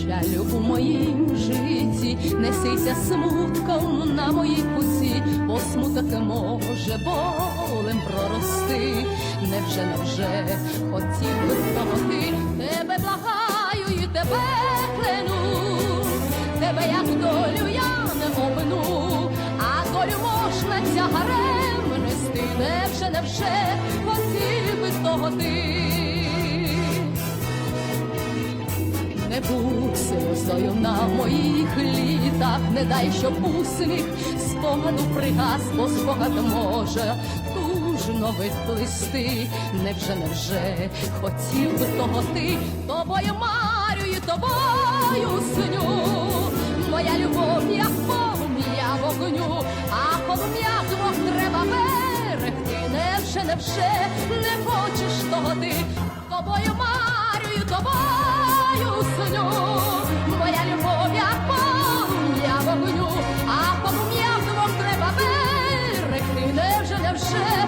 печалю у моїм житті, несися смутком на моїй путі, бо смуток може болем прорости. Невже, невже хотів би помогти, тебе благаю і тебе клену, тебе як долю я не обмину, а долю можна тягарем нести, невже, невже хотів би того ти. Будь на моїх літах, не дай, щоб усміх спогаду пригас, бо спогад може тужно виплисти. Невже, невже хотів би того ти, тобою марю і тобою сню. Моя любов, як полум'я вогню, а полум'я двох треба берегти. Невже, невже не хочеш того ти, тобою марю Невже,